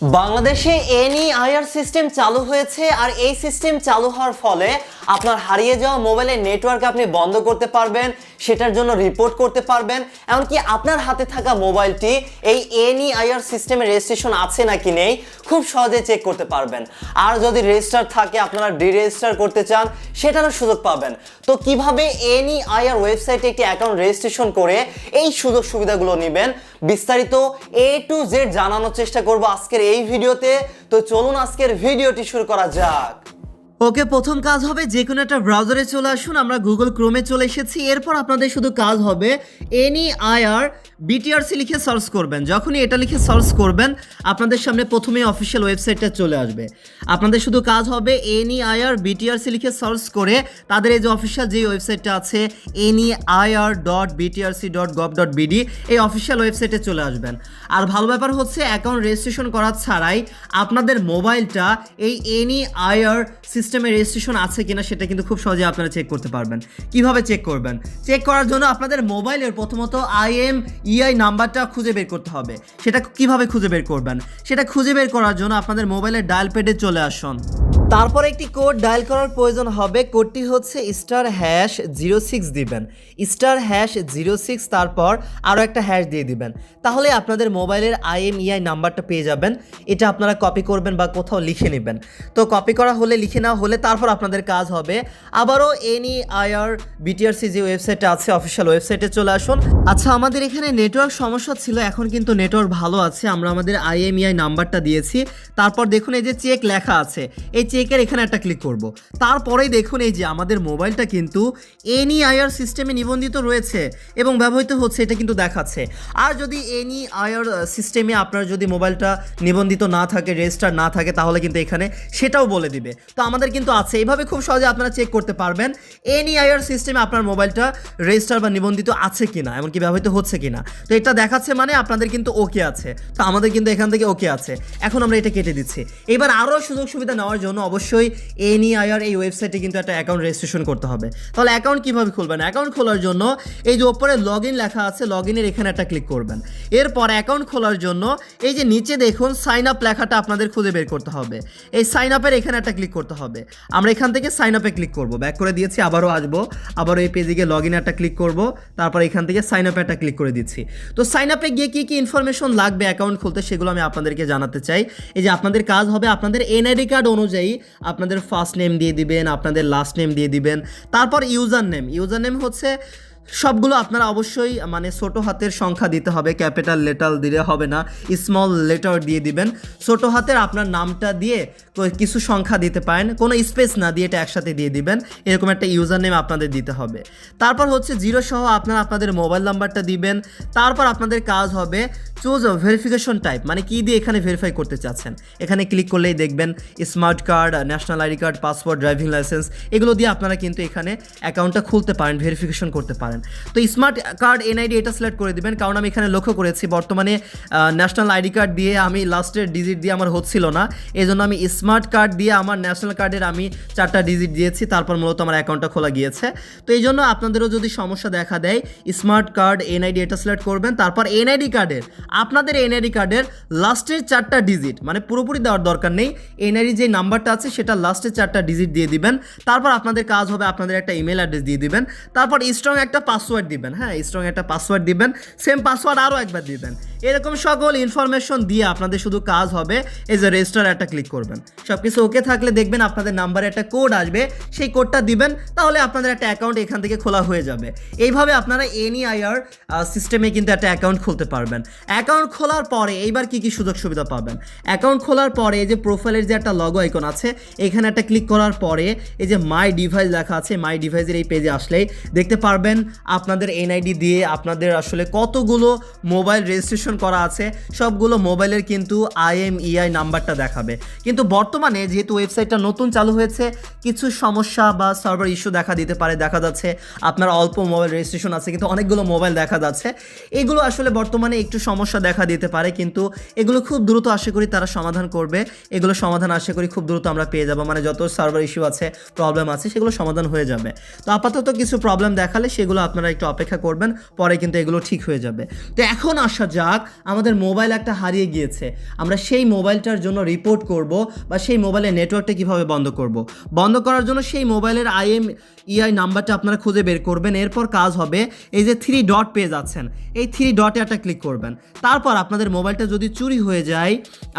বাংলাদেশে NEIR system চালু হয়েছে আর এই সিস্টেম চালু হওয়ার ফলে আপনার হারিয়ে যাওয়া মোবাইলের নেটওয়ার্ক আপনি বন্ধ করতে পারবেন, সেটার জন্য রিপোর্ট করতে পারবেন, এমনকি আপনার হাতে থাকা মোবাইলটি এই এনি আইআর সিস্টেমে রেজিস্ট্রেশন আছে নাকি নেই, খুব সহজে চেক করতে পারবেন। আর যদি রেজিস্টার থাকে, আপনারা ডিরেজিস্টার করতে চান, সেটারও সুযোগ পাবেন। তো কীভাবে এনি আইআর ওয়েবসাইটে একটি অ্যাকাউন্ট রেজিস্ট্রেশন করে এই সুযোগ সুবিধাগুলো নেবেন, বিস্তারিত এ টু জেড জানানোর চেষ্টা করব আজকের এই ভিডিওতে। তো চলুন আজকের ভিডিওটি শুরু করা যাক। ওকে, প্রথম কাজ হবে যে কোনো একটা ব্রাউজারে চলে আসুন। আমরা গুগল ক্রোমে চলে এসেছি। এরপর আপনাদের শুধু কাজ হবে এনি আইআর বিটিআরসি লিখে সার্চ করবেন। যখনই এটা লিখে সার্চ করবেন, আপনাদের সামনে প্রথমেই অফিসিয়াল ওয়েবসাইটটা চলে আসবে। আপনাদের শুধু কাজ হবে এনি আইআর বিটিআরসি লিখে সার্চ করে তাদের এই যে অফিসিয়াল যে ওয়েবসাইটটা আছে NEIR dot BTRC dot gov dot BD এই অফিসিয়াল ওয়েবসাইটে চলে আসবেন। আর ভালো ব্যাপার হচ্ছে অ্যাকাউন্ট রেজিস্ট্রেশন করা ছাড়াই আপনাদের মোবাইলটা এই এনি আইআর সিস্টেমে রেজিস্ট্রেশন আছে কিনা সেটা কিন্তু খুব সহজে আপনারা চেক করতে পারবেন। কীভাবে চেক করবেন? চেক করার জন্য আপনাদের মোবাইলের প্রথমত আইএম ইআই নাম্বারটা খুঁজে বের করতে হবে। সেটা কীভাবে খুঁজে বের করবেন? সেটা খুঁজে বের করার জন্য আপনাদের মোবাইলের ডায়াল প্যাডে চলে আসুন। তারপর একটি কোড ডায়াল করার প্রয়োজন হবে। কোডটি হচ্ছে স্টার হ্যাশ জিরো সিক্স দিবেন। স্টার হ্যাশ জিরো সিক্স তারপর আরও একটা হ্যাশ দিয়ে দিবেন। তাহলে আপনাদের মোবাইলের আইএমইআই নাম্বারটা পেয়ে যাবেন। এটা আপনারা কপি করবেন বা কোথাও লিখে নেবেন। তো কপি করা হলে, লিখে নেওয়া হলে তারপর আপনাদের কাজ হবে। আবারও এনি আইআর বিটিআরসি যে ওয়েবসাইটটা আছে অফিসিয়াল ওয়েবসাইটে চলে আসুন। আচ্ছা আমাদের এখানে নেটওয়ার্ক সমস্যা ছিল, এখন কিন্তু নেটওয়ার্ক ভালো আছে। আমরা আমাদের আইএমইআই নাম্বারটা দিয়েছি। তারপর দেখুন এই যে চেক লেখা আছে। এই চেকের এখানে একটা ক্লিক করব। তারপরেই দেখুন এই যে আমাদের মোবাইলটা কিন্তু এনি আইআর সিস্টেমে নিবন্ধিত রয়েছে এবং ব্যবহৃত হচ্ছে, এটা কিন্তু দেখাচ্ছে। আর যদি এনি আইআর সিস্টেমে আপনার যদি মোবাইলটা নিবন্ধিত না থাকে রেজিস্টার না থাকে, তাহলে কিন্তু এখানে সেটাও বলে দিবে। তো আমাদের কিন্তু আছে। এইভাবে খুব সহজে আপনারা চেক করতে পারবেন এনি আইআর সিস্টেমে আপনার মোবাইলটা রেজিস্টার বা নিবন্ধিত আছে কিনা, এমনকি ব্যবহৃত হচ্ছে কিনা। তো এটা দেখাচ্ছে মানে আপনাদের কিন্তু ওকে আছে। তো আমাদের কিন্তু এখান থেকে ওকে আছে। এখন আমরা এটা কেটে দিচ্ছি। এবার আরও সুযোগ সুবিধা নেওয়ার জন্য অবশ্যই এনি আইআর এই ওয়েবসাইটে কিন্তু একটা অ্যাকাউন্ট রেজিস্ট্রেশন করতে হবে। তাহলে অ্যাকাউন্ট কীভাবে খুলবেন? অ্যাকাউন্ট খোলার জন্য এই যে ওপরে লগ ইন লেখা আছে লগ ইনের এখানে একটা ক্লিক করবেন। এরপর অ্যাকাউন্ট খোলার জন্য এই যে নিচে দেখুন সাইন আপ লেখাটা আপনাদের খুঁজে বের করতে হবে। এই সাইন আপের এখানে একটা ক্লিক করতে হবে। আমরা এখান থেকে সাইন আপে ক্লিক করব। ব্যাক করে দিয়েছি, আবারও আসব। আবারও এই পেজে গিয়ে লগ ইন একটা ক্লিক করব। তারপর এখান থেকে সাইন আপে একটা ক্লিক করে দিচ্ছি। তো সাইন আপে গিয়ে কী কী ইনফরমেশন লাগবে অ্যাকাউন্ট খুলতে সেগুলো আমি আপনাদেরকে জানাতে চাই। এই যে আপনাদের কাজ হবে আপনাদের এনআইডি কার্ড অনুযায়ী আপনাদের ফার্স্ট নেম দিয়ে দিবেন, আপনাদের লাস্ট নেম দিয়ে দিবেন, তারপর ইউজার নেম ইউজার নেম হচ্ছে সবগুলো আপনারা অবশ্যই মানে ছোট হাতের সংখ্যা দিতে হবে, ক্যাপিটাল লেটার দিলে হবে না স্মল লেটার দিয়ে দিবেন। ছোট হাতের আপনার নামটা দিয়ে কিছু সংখ্যা দিতে পারেন, কোনো স্পেস না দিয়ে এটা একসাথে দিয়ে দিবেন, এরকম একটা ইউজার নেম আপনাদের দিতে হবে। তারপর হচ্ছে জিরো সহ আপনারা আপনাদের মোবাইল নাম্বারটা দিবেন, তারপর আপনাদের কাজ হবে চুজ ভেরিফিকেশন টাইপ মানে কি দিয়ে এখানে ভেরিফাই করতে চাচ্ছেন? এখানে ক্লিক করলেই দেখবেন smart card national ID card passport driving licence এগুলো দিয়ে আপনারা কিন্তু এখানে অ্যাকাউন্টটা খুলতে পারেন ভেরিফিকেশন করতে পারেন। তো স্মার্ট কার্ড এনআইডি এটা সিলেক্ট করে দিবেন, কারণ আমি এখানে লক্ষ্য করেছি বর্তমানে ন্যাশনাল আইডি কার্ড দিয়ে আমি লাস্টের ডিজিট দিয়ে আমার হচ্ছিল না এই জন্য আমি স্মার্ট কার্ড দিয়ে আমার ন্যাশনাল কার্ডের আমি চারটা ডিজিট দিয়েছি, তারপর মূলত আমার অ্যাকাউন্টটা খোলা গিয়েছে। তো এই জন্য আপনাদেরও যদি সমস্যা দেখা দেয় স্মার্ট কার্ড এনআইডি এটা সিলেক্ট করবেন, তারপর এনআইডি কার্ডের আপনাদের এনআইডি কার্ডের লাস্টের চারটা ডিজিট মানে পুরোপুরি দেওয়ার দরকার নেই। এনআইডি যে নাম্বারটা আছে, সেটা লাস্টের চারটা ডিজিট দিয়ে দিবেন। তারপর আপনাদের কাজ হবে, আপনাদের একটা ইমেল অ্যাড্রেস দিয়ে দিবেন। তারপর স্ট্রং একটা পাসওয়ার্ড দিবেন হ্যাঁ স্ট্রং একটা পাসওয়ার্ড দিবেন। সেম পাসওয়ার্ড আরও একবার দিবেন। এরকম সকল ইনফরমেশন দিয়ে আপনাদের শুধু কাজ হবে। এই যে রেজিস্টার একটা ক্লিক করবেন। সব কিছু ওকে থাকলে দেখবেন আপনাদের নাম্বারে একটা কোড আসবে। সেই কোডটা দিবেন, তাহলে আপনাদের একটা অ্যাকাউন্ট এখান থেকে খোলা হয়ে যাবে। এইভাবে আপনারা এনি আইআর সিস্টেমে কিন্তু একটা অ্যাকাউন্ট খুলতে পারবেন। অ্যাকাউন্ট খোলার পরে এইবার কি কি সুযোগ সুবিধা পাবেন? অ্যাকাউন্ট খোলার পরে এই যে প্রোফাইলের যে একটা লগো আইকন আছে, এখানে একটা ক্লিক করার পরে এই যে মাই ডিভাইস লেখা আছে মাই ডিভাইসের এই পেজে আসলেই দেখতে পারবেন। আপনাদের এনআইডি দিয়ে আপনাদের আসলে কতগুলো মোবাইল রেজিস্ট্রেশন করা আছে, সবগুলো মোবাইলের কিন্তু আইএমইআই নাম্বারটা দেখাবে। কিন্তু বর্তমানে যেহেতু ওয়েবসাইটটা নতুন চালু হয়েছে, কিছু সমস্যা বা সার্ভার ইস্যু দেখা দিতে পারে, দেখা যাচ্ছে আপনার অল্প মোবাইল রেজিস্ট্রেশন আছে, কিন্তু অনেকগুলো মোবাইল দেখা যাচ্ছে। এগুলো আসলে বর্তমানে একটু সমস্যা দেখা দিতে পারে, কিন্তু এগুলো খুব দ্রুত আশা করি তারা সমাধান করবে। এগুলো সমাধান আশা করি খুব দ্রুত আমরা পেয়ে যাব মানে যত সার্ভার ইস্যু আছে প্রবলেম আছে, সেগুলো সমাধান হয়ে যাবে। তো আপাতত কিছু প্রবলেম দেখালে সেগুলো আপনারা একটু অপেক্ষা করবেন, পরে কিন্তু এগুলো ঠিক হয়ে যাবে। তো এখন আসা যাক থাক, আমাদের মোবাইল একটা হারিয়ে গিয়েছে। আমরা সেই মোবাইলটার জন্য রিপোর্ট করব বা সেই মোবাইলের নেটওয়ার্কটা কীভাবে বন্ধ করব। বন্ধ করার জন্য সেই মোবাইলের আইএম ইআই নাম্বারটা আপনারা খুঁজে বের করবেন। এরপর কাজ হবে এই যে থ্রি ডট পেজ আছেন এই থ্রি ডটে একটা ক্লিক করবেন। তারপর আপনাদের মোবাইলটা যদি চুরি হয়ে যায়,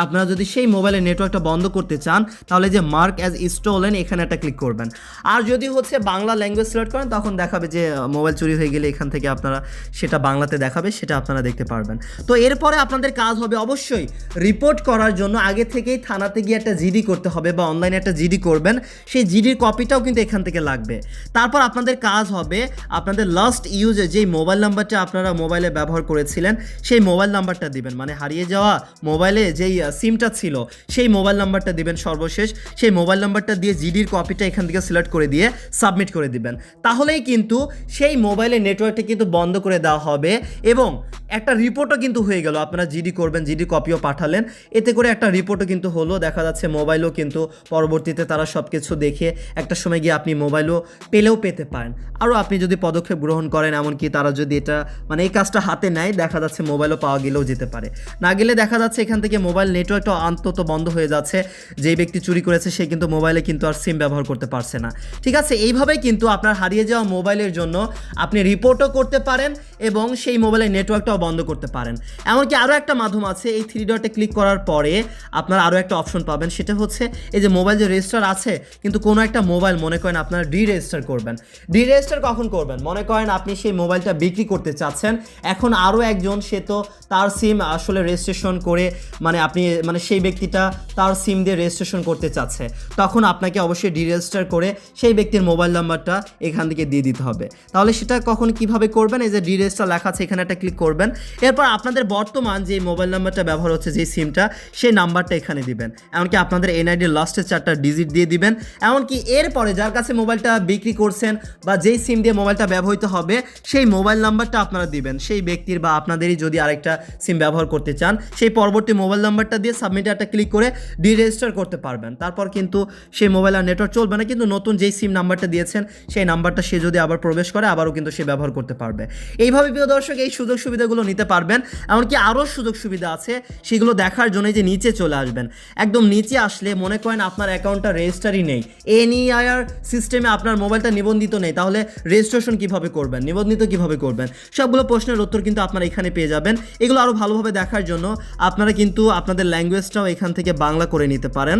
আপনারা যদি সেই মোবাইলের নেটওয়ার্কটা বন্ধ করতে চান, তাহলে যে মার্ক অ্যাজ স্টোলেন এখানে একটা ক্লিক করবেন। আর যদি হচ্ছে বাংলা ল্যাঙ্গুয়েজ সিলেক্ট করেন, তখন দেখাবে যে মোবাইল চুরি হয়ে গেলে এখান থেকে আপনারা সেটা বাংলাতে দেখাবে, সেটা আপনারা দেখতে পারবেন। তো এরপরে আপনাদের কাজ হবে অবশ্যই রিপোর্ট করার জন্য আগে থেকেই থানাতে গিয়ে একটা জিডি করতে হবে বা অনলাইনে একটা জিডি করবেন। সেই জিডির কপিটাও কিন্তু এখান থেকে লাগবে। তারপর আপনাদের কাজ হবে আপনাদের লাস্ট ইউজে যেই মোবাইল নাম্বারটা আপনারা মোবাইলে ব্যবহার করেছিলেন, সেই মোবাইল নাম্বারটা দিবেন। মানে হারিয়ে যাওয়া মোবাইলে যেই সিমটা ছিল, সেই মোবাইল নাম্বারটা দিবেন সর্বশেষ। সেই মোবাইল নাম্বারটা দিয়ে জিডির কপিটা এখান থেকে সিলেক্ট করে দিয়ে সাবমিট করে দিবেন। তাহলেই কিন্তু সেই মোবাইলের নেটওয়ার্কটা কিন্তু বন্ধ করে দেওয়া হবে এবং একটা রিপোর্টও কিন্তু হয়ে গেল। আপনারা জিডি করবেন জিডি কপিও পাঠালেন। এতে করে একটা রিপোর্টও কিন্তু হলো। দেখা যাচ্ছে মোবাইলও কিন্তু পরবর্তীতে তারা সব কিছু দেখে একটা সময় গিয়ে আপনি মোবাইলও পেলেও পেতে পারেন। আরও আপনি যদি পদক্ষেপ গ্রহণ করেন, এমনকি তারা যদি এটা মানে এই কাজটা হাতে নেয়, দেখা যাচ্ছে মোবাইলও পাওয়া গেলেও যেতে পারে। না গেলে দেখা যাচ্ছে এখান থেকে মোবাইল নেটওয়ার্কটা অন্তত বন্ধ হয়ে যাচ্ছে। যেই ব্যক্তি চুরি করেছে, সে কিন্তু মোবাইলে কিন্তু আর সিম ব্যবহার করতে পারছে না। ঠিক আছে? এইভাবেই কিন্তু আপনার হারিয়ে যাওয়া মোবাইলের জন্য আপনি রিপোর্টও করতে পারেন এবং সেই মোবাইলের নেটওয়ার্কটাও বন্ধ করতে পারেন। এমনকি আরও একটা মাধ্যম আছে, এই থ্রি ডটে ক্লিক করার পরে আপনার আরও একটা অপশন পাবেন, সেটা হচ্ছে এই যে মোবাইল যে রেজিস্টার আছে, কিন্তু কোনো একটা মোবাইল মনে করেন আপনারা ডি রেজিস্টার করবেন। ডি রেজিস্টার কখন করবেন? মনে করেন আপনি সেই মোবাইলটা বিক্রি করতে চাচ্ছেন, এখন আরও একজন সে তো তার সিম আসলে রেজিস্ট্রেশন করে মানে আপনি মানে সেই ব্যক্তিটা তার সিম দিয়ে রেজিস্ট্রেশন করতে চাচ্ছে, তখন আপনাকে অবশ্যই ডি রেজিস্টার করে সেই ব্যক্তির মোবাইল নাম্বারটা এখান থেকে দিয়ে দিতে হবে। তাহলে সেটা কখন কীভাবে করবেন? এই যে ডি রেজিস্টার লেখা আছে, এখানে একটা ক্লিক করবেন। এরপর আপনাদের বর্তমান যে মোবাইল নাম্বারটা ব্যবহার হচ্ছে, যে সিমটা, সেই নাম্বারটা এখানে দিবেন। এমনকি আপনাদের এনআইডির লাস্টের চারটা ডিজিট দিয়ে দিবেন। এমনকি এরপরে যার কাছে মোবাইলটা বিক্রি করছেন বা যেই সিম দিয়ে মোবাইলটা ব্যবহৃত হবে, সেই মোবাইল নাম্বারটা আপনারা দিবেন। সেই ব্যক্তির বা আপনাদেরই যদি আরেকটা সিম ব্যবহার করতে চান, সেই পরবর্তী মোবাইল নাম্বারটা দিয়ে সাবমিটে একটা ক্লিক করে ডি রেজিস্টার করতে পারবেন। তারপর কিন্তু সেই মোবাইল আর নেটওয়ার্ক চলবে না, কিন্তু নতুন যেই সিম নাম্বারটা দিয়েছেন, সেই নাম্বারটা সে যদি আবার প্রবেশ করে, আবারও কিন্তু সে ব্যবহার করতে পারবে। এইভাবে প্রিয় দর্শক, এই সুযোগ সুবিধাগুলো নিতে পারবেন। এমনকি আরও সুযোগ সুবিধা আছে, সেগুলো দেখার জন্য যে নিচে চলে আসবেন। একদম নিচে আসলে মনে করেন আপনার অ্যাকাউন্টটা রেজিস্টারই নেই। এনইআইআর সিস্টেমে আপনার মোবাইলটা নিবন্ধিত নেই, তাহলে রেজিস্ট্রেশন কীভাবে করবেন, নিবন্ধিত কীভাবে করবেন? সবগুলো প্রশ্নের উত্তর কিন্তু আপনারা এখানে পেয়ে যাবেন। এগুলো আরও ভালোভাবে দেখার জন্য আপনারা কিন্তু আপনাদের ল্যাঙ্গুয়েজটাও এখান থেকে বাংলা করে নিতে পারেন।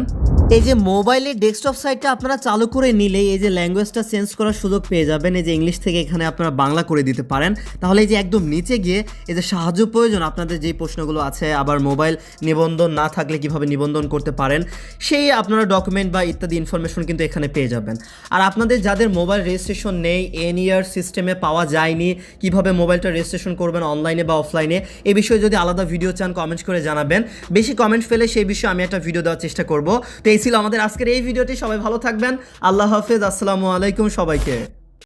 এই যে মোবাইলে ডেস্কটপ সাইটটা আপনারা চালু করে নিলে এই যে ল্যাঙ্গুয়েজটা চেঞ্জ করার সুযোগ পেয়ে যাবেন। এই যে ইংলিশ থেকে এখানে আপনারা বাংলা করে দিতে পারেন। তাহলে এই যে একদম নিচে গিয়ে এই যে সাহায্য প্রয়োজন আপনাদের যেই প্রশ্নগুলো আছে, আবার মোবাইল নিবন্ধন না থাকলে কীভাবে নিবন্ধন করতে পারেন, সেই আপনারা ডকুমেন্ট বা ইত্যাদি ইনফরমেশন কিন্তু এখানে পেয়ে যাবেন। আর আপনাদের যাদের মোবাইল রেজিস্ট্রেশন নেই এন ইয়ার সিস্টেমে পাওয়া যায়নি, কীভাবে মোবাইলটা রেজিস্ট্রেশন করবেন অনলাইনে বা অফলাইনে এই বিষয়ে যদি আলাদা ভিডিও চান কমেন্ট করে জানাবেন। বেশি কমেন্ট ফেলে সেই বিষয়ে আমি একটা ভিডিও দেওয়ার চেষ্টা করব। তো এই ছিল আমাদের আজকের এই ভিডিওটি সবাই ভালো থাকবেন। আল্লাহ হাফেজ। আসসালামু আলাইকুম সবাইকে।